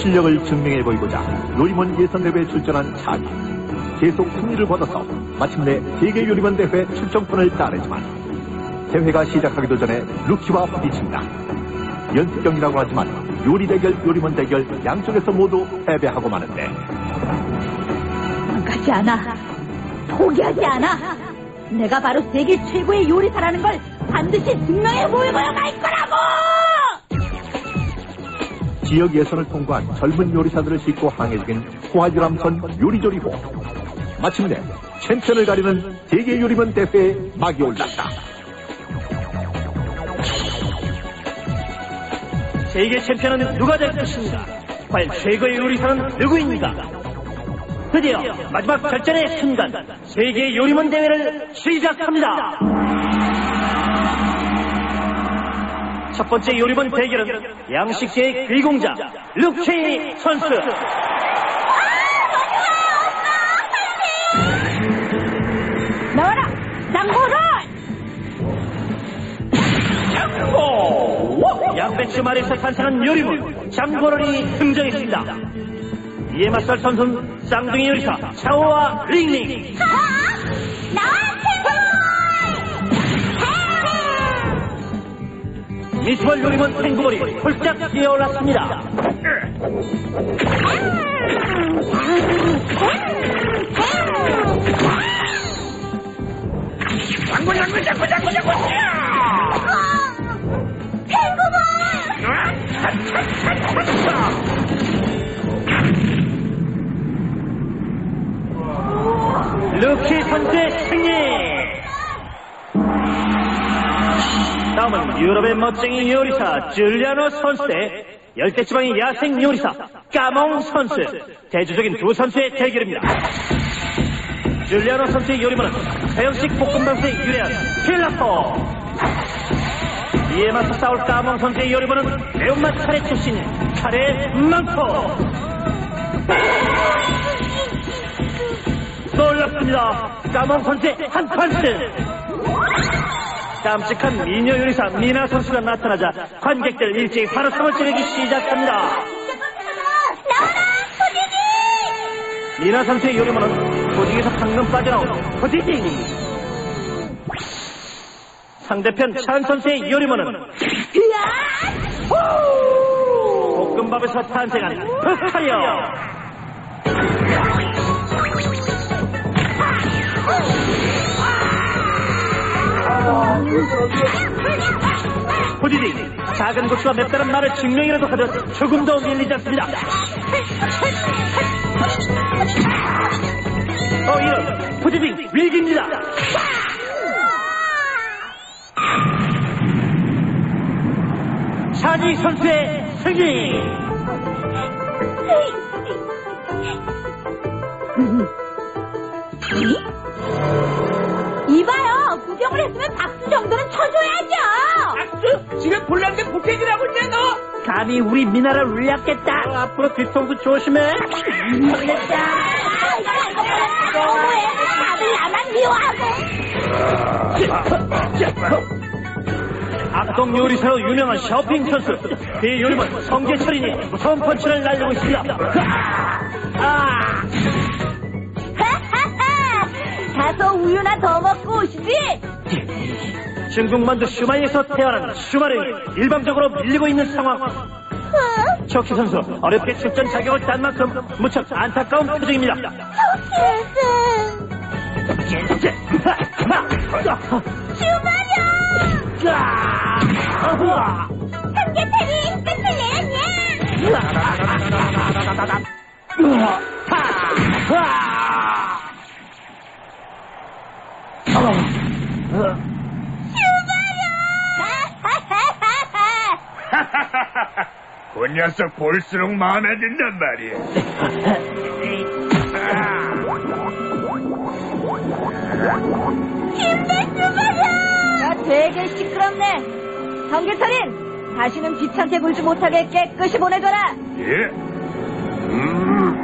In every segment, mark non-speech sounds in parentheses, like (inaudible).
실력을 증명해 보이고자 요리몬 예선 대회에 출전한 차기. 계속 승리를 거둬서 마침내 세계 요리몬 대회 출전권을 따내지만 대회가 시작하기도 전에 루키와 부딪힌다. 연습 경기라고 하지만 요리 대결, 요리몬 대결 양쪽에서 모두 패배하고 마는데 가지 않아. 포기하지 않아. 내가 바로 세계 최고의 요리사라는 걸 반드시 증명해 보여보여 갈 거라고! 지역 예선을 통과한 젊은 요리사들을 싣고 항해 중인 호화유람선 요리조리호. 마침내 챔피언을 가리는 세계 요리몬 대회에 막이 올랐다. 세계 챔피언은 누가 될 것인가? 과연 최고의 요리사는 누구인가? 드디어 마지막 결전의 순간 세계 요리몬 대회를 시작합니다. 첫 번째 요리몬 대결은 양식계의 귀공자 루키 선수. 나와라! 양배추 말에서 탄생한 요리몬 장고런이 등장했습니다. 이에 맞설 선수는 쌍둥이 요리사 차오와 링링. 미스벌 요리몬 탱구볼이 홀짝 뛰어올랐습니다. 장군 장군 장군 장군 장군 루키 선수의 승리! 다음은 유럽의 멋쟁이 요리사 줄리아노 선수 대 열대지방의 야생 요리사 까몽 선수 대조적인 두 선수의 대결입니다. 줄리아노 선수의 요리문은 서양식 볶음밥에 유래한 필라포 이에 맞서 싸울 까몽 선수의 요리문은 매운맛 카레 출신 카레 망토 놀랍습니다. 까몽 선수의 한 판스 깜찍한 미녀 요리사 미나 선수가 나타나자 관객들 일제히 환호성을 지르기 시작합니다. 미나 선수의 요리문은 조직에서 방금 빠져나온 포지팅 상대편 찬 선수의 요리문은 볶음밥에서 탄생한 흑카리 어 포지팅 작은 고추가 맵다는 말을 증명이라도 하듯 조금도 밀리지 않습니다. 어, 이런 포지팅 위기입니다. 샤니 선수의 승리! 이봐요! 구경을 했으면 박수 정도는 쳐줘야죠! 박수! 지금 볼란게 복행이라고 있냐 너? 감히 우리 미나를 울렸겠다. 어, 앞으로 뒤통수 조심해. 너무해! 다들 나만 미워하고! 악동 요리사로 유명한 셔핑 선수. 그 요리는 성재철이니 무서운 펀치를 날리고 있습니다. 아! 가서 우유나 더 먹고 오시지! 중국 만두 슈마이에서 태어난 슈마를 일방적으로 밀리고 있는 상황. 척키 선수 어렵게 출전 자격을 딴 만큼 무척 안타까운 표정입니다. 주마려! 삼계탕이 끝을내 었냐? (laughs) 그 녀석 볼수록 마음에 든단 말이야. 야, 되게 시끄럽네. 성계철인, 다시는 귀찮게 굴지 못하게 깨끗이 보내줘라. 예? 음.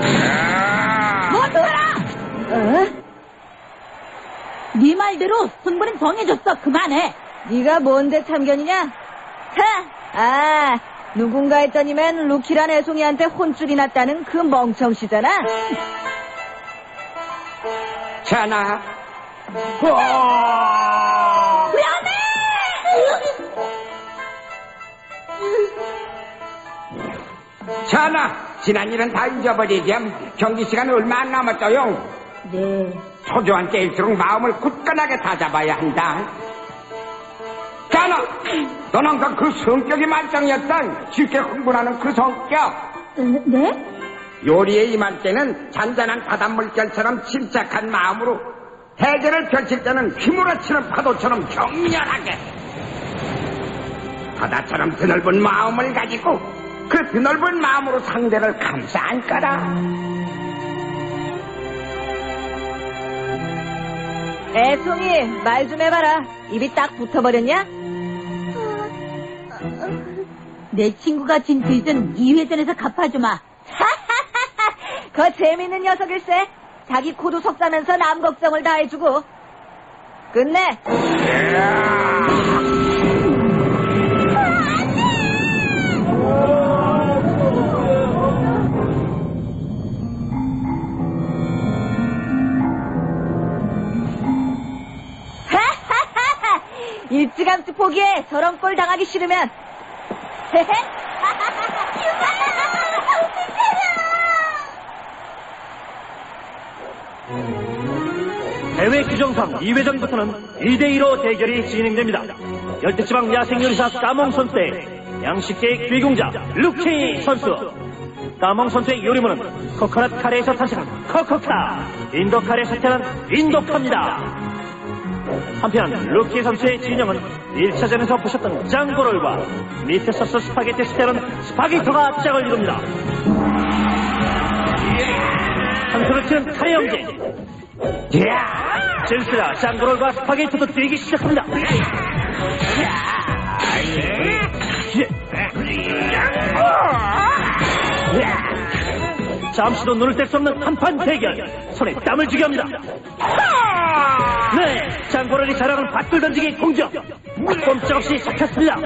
아! 뭐더라? 어? 네 말대로 승부는 정해졌어. 그만해. 네가 뭔데 참견이냐? 하, 아, 누군가 했더니만 루키란 애송이한테 혼쭐이 났다는 그 멍청시잖아. 자나, 자나, 지난 일은 다 잊어버리렴. 경기 시간 얼마 안 남았어요. 네. 초조한 때일수록 마음을 굳건하게 다잡아야 한다. 자나, 넌 항상 그 성격이 만장이었다. 쉽게 흥분하는 그 성격. 네? 요리에 임할 때는 잔잔한 바닷물결처럼 침착한 마음으로 해결을 펼칠 때는 휘몰아치는 파도처럼 격렬하게 바다처럼 드넓은 마음을 가지고 그 드넓은 마음으로 상대를 감싸 안거라 애송이, 말 좀 해봐라. 입이 딱 붙어버렸냐? 내 친구가 진 빚은 이 회전에서 갚아주마. 그 (laughs) 재밌는 녀석일세. 자기 코도 속사면서 남 걱정을 다 해주고. 끝내. 일찌감치 포기해. 저런 꼴 당하기 싫으면. 대회 규정상 2회전부터는 2대2로 대결이 진행됩니다. 열대지방 야생요리사 까몽 선수의 양식계의 귀공자 루키 선수. 까몽 선수의 요리문은 코코넛 카레에서 탄생한 코코카, 인도 카레에서 태어난 인도카입니다. 한편 루키 선수의 진영은 1차전에서 보셨던 짱고롤과 미트 소스 스파게티 스테론 스파게토가 짝을 이룹니다. 선수를 치는 카레 형제 질스라 짱고롤과 스파게티도 뛰기 시작합니다. 잠시도 눈을 뗄 수 없는 한판 대결. 손에 땀을 쥐게 합니다. 네, 짱고롤이 자랑하는 밧줄 던지기 공격. 꼼짝없이 시작했습니다.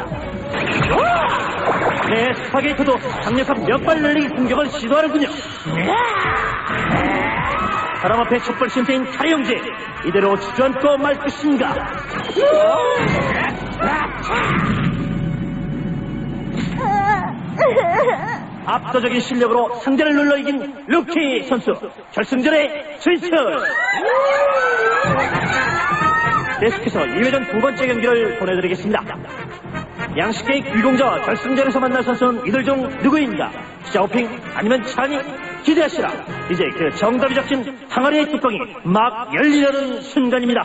네, 스파게티도 강력한 몇발 늘리기 공격을 시도하는군요. 사람 앞에 촛불 심태인 형제 이대로 주저앉고 말 것인가 압도적인 실력으로 상대를 눌러 이긴 루키 선수 결승전에 진출 계속해서 2회전 두 번째 경기를 보내드리겠습니다 양식계의 귀공자와 결승전에서 만날 선수는 이들 중 누구인가? 샤오핑 아니면 찬이 기대하시라. 이제 그 정답이 적힌 항아리의 뚜껑이 막 열리려는 순간입니다.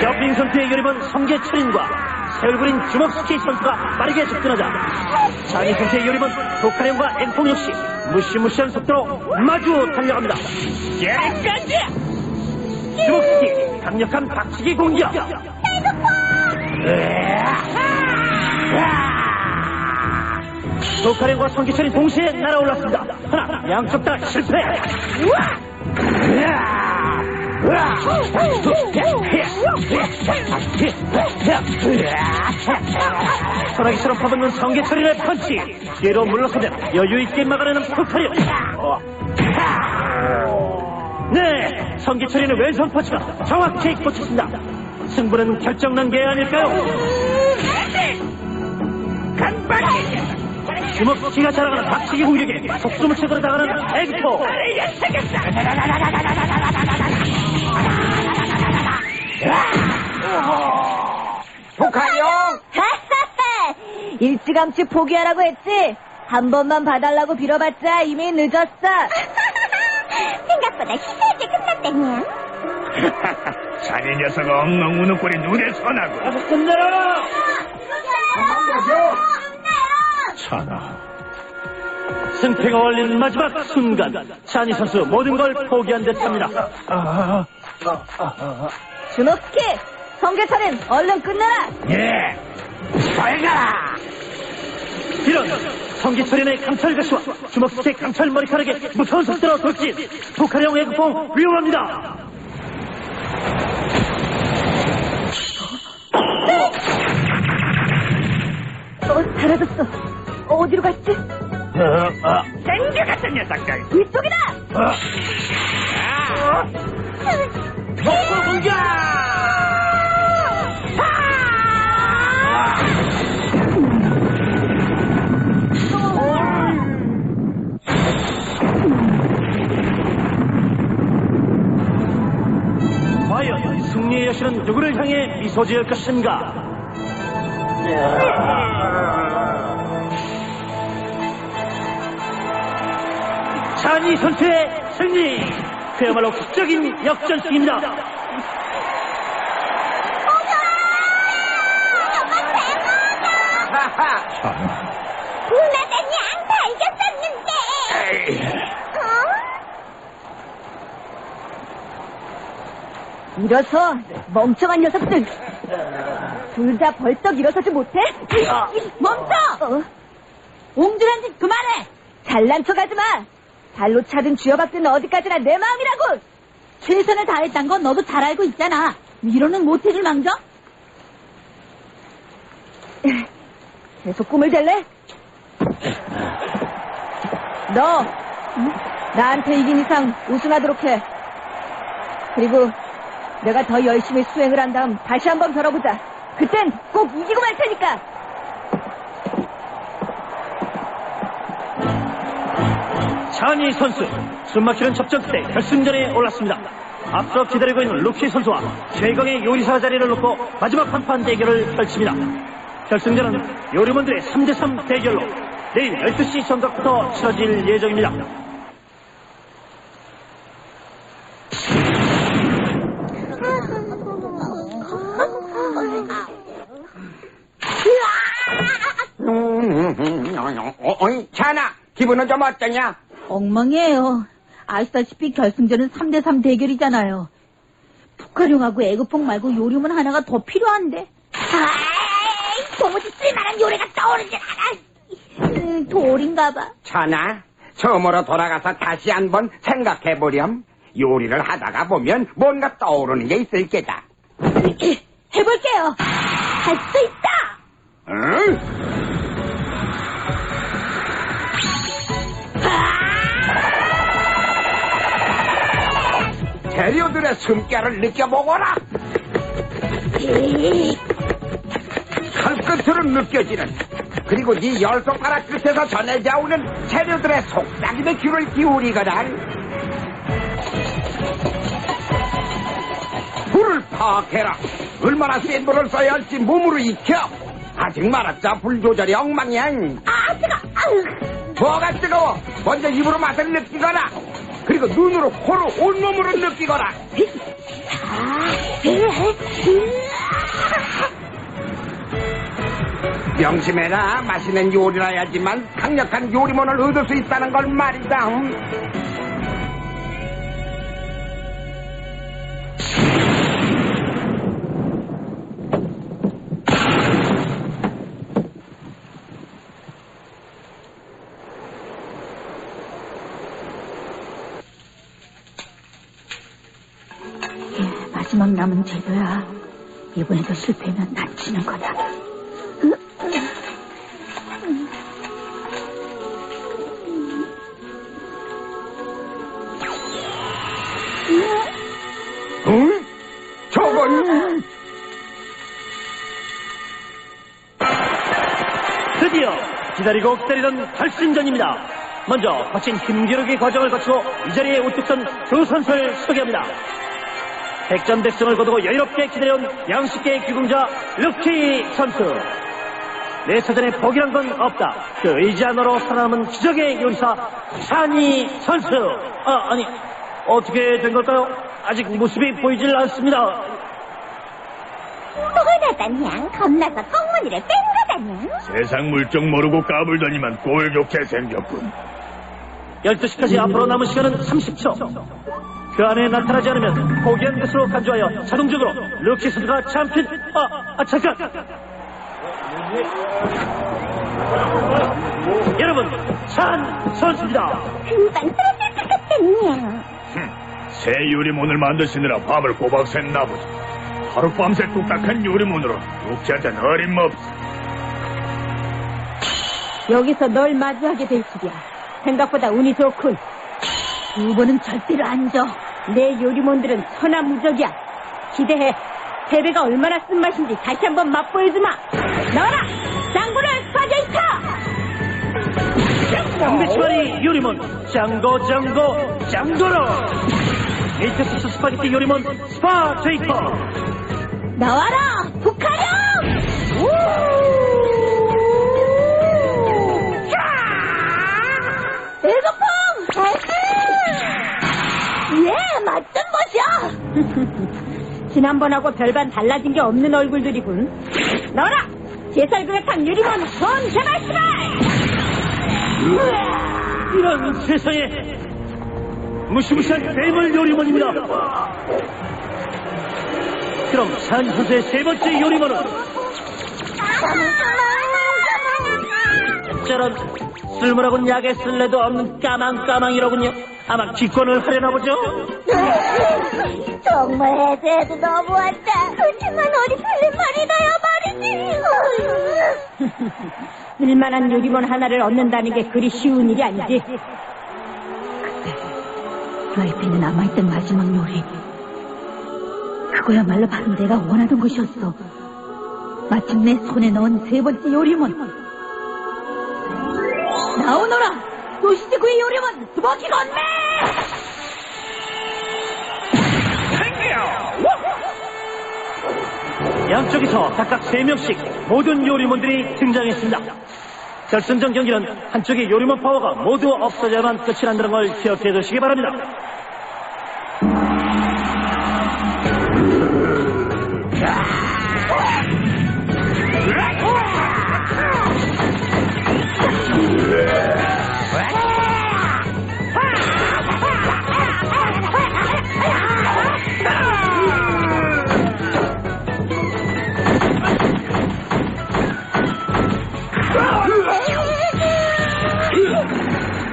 샤오핑 선수의 요리은 성게 철인과 새얼굴인 주먹스키 선수가 빠르게 접근하자 찬이 선수의 요리은 독하령과 앵콩 역시 무시무시한 속도로 마주 달려갑니다. 주먹 스키 강력한 박치기 공격 도카렌과 성기철이 동시에 날아올랐습니다. 하나, 양쪽 다 실패. 소나기처럼 퍼붓는 성게철이의 펀치. 뒤로 물러서면 여유있게 막아내는 도카렌. 네, 성기철이는 왼손 펀치가 정확히 꽂혔습니다. 승부는 결정난 게 아닐까요? 주먹기가 자랑하는 박치기 공격에 속수무 책으로 당하는 앵 포. 독하령 (laughs) 일찌감치 포기하라고 했지? 한 번만 봐달라고 빌어봤자 이미 늦었어. (laughs) 생각보다 시세하게 끝났다냐? (laughs) 자네 녀석 엉엉 우는 꼴이 눈에 선하고 끝내라! 찬아, 승패가 걸린 마지막 순간 찬이 선수 모든 걸 포기한 듯합니다. 주먹키! 성게철은 얼른 끝내라! 예 잘가라 이런 성기철인의 강철 가시와 주먹스의 강철 머리카락에 무서운 속도로 돌진 북한형 애국봉 위험합니다. 사라졌어. 어디로 갔지? 어, 어, 땡겨 같은 녀석들. 이쪽이다! 어. 아. 목표 공격! 승리의 여신은 누구를 향해 미소 지을 것인가? 찬이 선수의 승리! 그야말로 극적인 역전승입니다. 하하. 누나다냥 다 이겼었는데. 어? 일어서, 멍청한 녀석들. 둘 다 벌떡 일어서지 못해? 멈춰! 어? 옹졸한 짓 그만해! 잘난 척 하지 마! 발로 차든 쥐어박든 어디까지나 내 마음이라고! 최선을 다했단 건 너도 잘 알고 있잖아. 위로는 못해줄 망정? 계속 꿈을 댈래? 너, 응? 나한테 이긴 이상 우승하도록 해. 그리고 내가 더 열심히 수행을 한 다음 다시 한번 겨뤄보자. 그땐 꼭 이기고 말 테니까. 찬이 선수 숨막히는 접전 끝에 결승전에 올랐습니다. 앞서 기다리고 있는 루키 선수와 최강의 요리사 자리를 놓고 마지막 한판 대결을 펼칩니다. 결승전은 요리몬들의 3대3 대결로 내일 12시 정각부터 치러질 예정입니다. 어, 어이, 찬아, 기분은 좀 어떠냐? 엉망이에요. 아시다시피 결승전은 3대3 대결이잖아요. 북한용하고 애교폭 말고 요리문 하나가 더 필요한데. 아이, 도무지 쓸만한 요리가 떠오르질 않아. 음, 돌인가 봐. 찬아, 처음으로 돌아가서 다시 한번 생각해보렴. 요리를 하다가 보면 뭔가 떠오르는 게 있을 게다. (clears throat) 해볼게요. 할 수 있다! 응? 재료들의 숨결을 느껴보거라. 칼끝으로 느껴지는 그리고 네 열 손가락 끝에서 전해져 오는 재료들의 속삭임의 귀를 기울이거라. 불을 파악해라. 얼마나 센 불을 써야 할지 몸으로 익혀. 아직 말았자 불 조절이 엉망이야. 아, 뜨거, 아우. 뭐가 뜨거워? 먼저 입으로 맛을 느끼거라. 그리고 눈으로, 코로, 온몸으로 느끼거라. 명심해라. 맛있는 요리라야지만 강력한 요리몬을 얻을 수 있다는 걸 말이다. 남은 제도야. 이번에도 실패하면 난 지는 거다. 응? 저건 드디어 기다리고 기다리던 결승전입니다. 먼저 거친 힘겨루기 과정을 거치고 이 자리에 우뚝 선 두 선수를 소개합니다. 백전백승을 거두고 여유롭게 기다려온 양식계의 귀공자 루키 선수. 내 사전에 포기란 건 없다. 그 의지 하나로 살아남은 기적의 요리사 찬이 선수. 아, 아니 어떻게 된 걸까요? 아직 모습이 보이질 않습니다. 뭐나다냥 겁나서 꽁무니를 뺀 거다냥. 세상 물정 모르고 까불더니만 꼴 좋게 생겼군. 12시까지 앞으로 남은 시간은 30초. 그 안에 나타나지 않으면 포기한 것으로 간주하여 자동적으로 루키 선수가 챔피언. 아, 아 잠깐. 여러분, 찬 선수입니다. 금방 쓰러질 것 같다냥. 새 요리몬을 만드시느라 밥을 꼬박 샜나 보지. 하룻밤새 뚝딱한 요리몬으로 육지한테는 어림없어. 여기서 널 마주하게 될 줄이야. 생각보다 운이 좋군. 두 번은 절대로 안 져. 내 요리몬들은 천하무적이야. 기대해. 세배가 얼마나 쓴맛인지 다시 한번 맛보여주마. 나와라! 짱구를 스파게이터! 장대치마리 요리몬 짱고 짱고 짱고로 에이테스스 스파게티 요리몬 스파제이커 나와라! 지난번하고 별반 달라진 게 없는 얼굴들이군. 나와라! 제살그레탕 유리몬 손 개발 시발! 이런 세상에 무시무시한 괴물 요리몬입니다 그럼 산 선수의 세 번째 요리몬은 저런 쓸모라곤 약에 쓸래도 없는 까망까망이로군요 아마 기권을 하려나 보죠 정말 해도 너무한다. 그렇지만 어디 풀린 말이다요 말이지. (laughs) 쓸만한 요리몬 하나를 얻는다는 게 그리 쉬운 일이 아니지. 프라이팬에 남아있던 마지막 요리. 그거야말로 바로 내가 원하던 것이었어. 마침내 손에 넣은 세 번째 요리문. 나오너라! 도시지구의 요리문 스모키 건매! 양쪽에서 각각 세명씩 모든 요리몬들이 등장했습니다. 결승전 경기는 한쪽의 요리몬 파워가 모두 없어져야만 끝이 난다는 걸 기억해 두시기 바랍니다.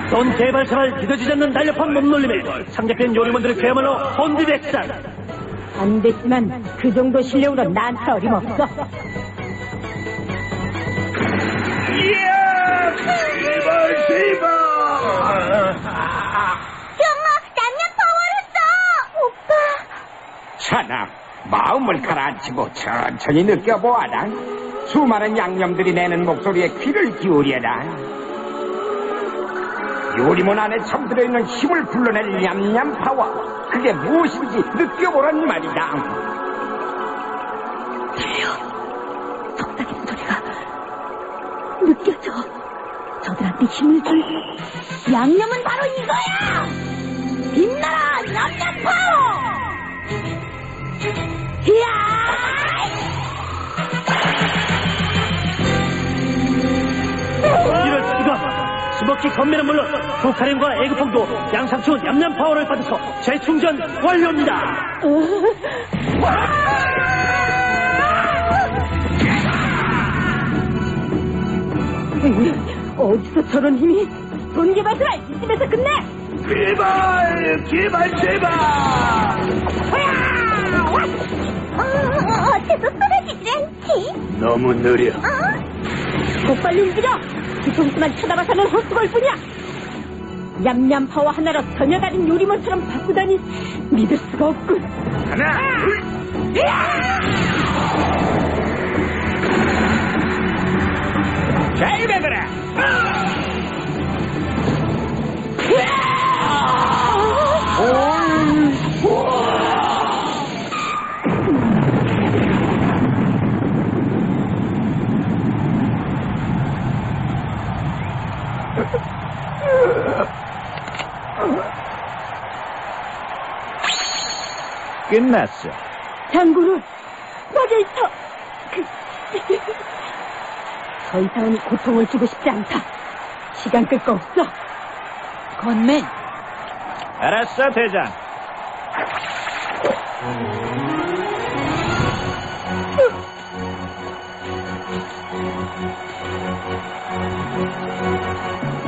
돈 개발사를 믿어지지 않는 날렵한 몸놀림에 상대편 요리몬들은 그야말로 혼비백산. 안 됐지만 그 정도 실력으로 나한테 어림없어. 이야! 제발, 제발! 경아, 남녀 파워를 써! 오빠. 천하, 마음을 가라앉히고 천천히 느껴보아라. 수많은 양념들이 내는 목소리에 귀를 기울여라. 요리문 안에 잠들어 있는 힘을 불러낼 냠냠 파워. 그게 무엇인지 느껴보란 말이다. 속삭이는 소리가 느껴져. 저들한테 힘을 줄 양념은 바로 이거야! 빛나라 파워! 스모키 건매는 물론 북한인과 애국함도 양상추 냠냠 파워를 받아서 재충전 완료입니다. 어디서 저런 힘이? 돈 개발을 이쯤에서 끝내! 제발! 제발, 제발! 어, 어째서 쓰러지질 않지? 너무 느려. 곧빨리 움직여! 뒤통수만 쳐다봐서는 헛수고일 뿐이야! 파워 하나로 전혀 다른 요리몬처럼 바꾸다니 믿을 수가 없군. 하나, 둘, 자, 이래들아! 끝났어. 장구를 스파게이터! 그, 더 이상은 고통을 주고 싶지 않다. 시간 끌 거 없어. 건맨, 알았어, 대장.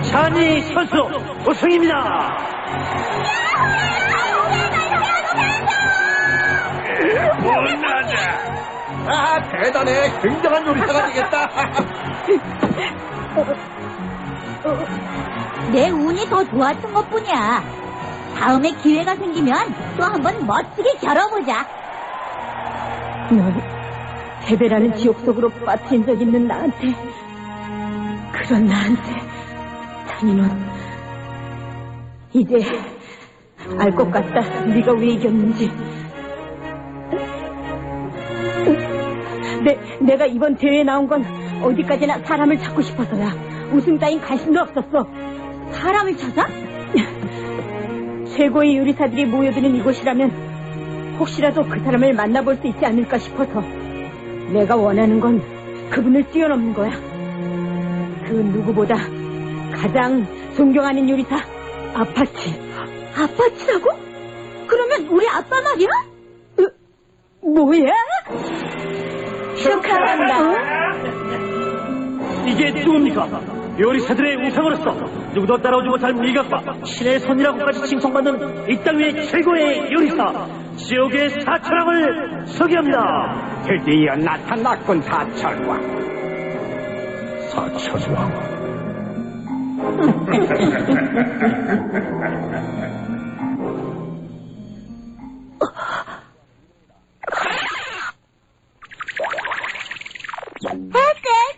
찬이 선수 우승입니다. 못나자! 아, 대단해. 굉장한 요리사가 되겠다. 내 운이 더 좋았던 것 뿐이야. 다음에 기회가 생기면 또 한번 멋지게 겨뤄보자. 넌 패배라는 지옥 속으로 빠뜨린 적 있는 나한테 그런 나한테 찬이는 이제 알 것 같다 네가 왜 이겼는지 내, 내가 이번 대회에 나온 건 어디까지나 사람을 찾고 싶어서야 우승 따윈 관심도 없었어 사람을 찾아? (laughs) 최고의 요리사들이 모여드는 이곳이라면 혹시라도 그 사람을 만나볼 수 있지 않을까 싶어서 내가 원하는 건 그분을 뛰어넘는 거야. 그 누구보다 가장 존경하는 요리사 아파치. 아파치라고? 그러면 우리 아빠 말이야? 으, 뭐야? 축하한다. 이게 누굽니까? 요리사들의 우상으로서 누구도 따라오지 못할 미각과 신의 손이라고까지 칭송받는 이 땅 위의 최고의 요리사 지옥의 사철왕을 소개합니다. 드디어 나타났군 사철왕. 사천왕. (laughs)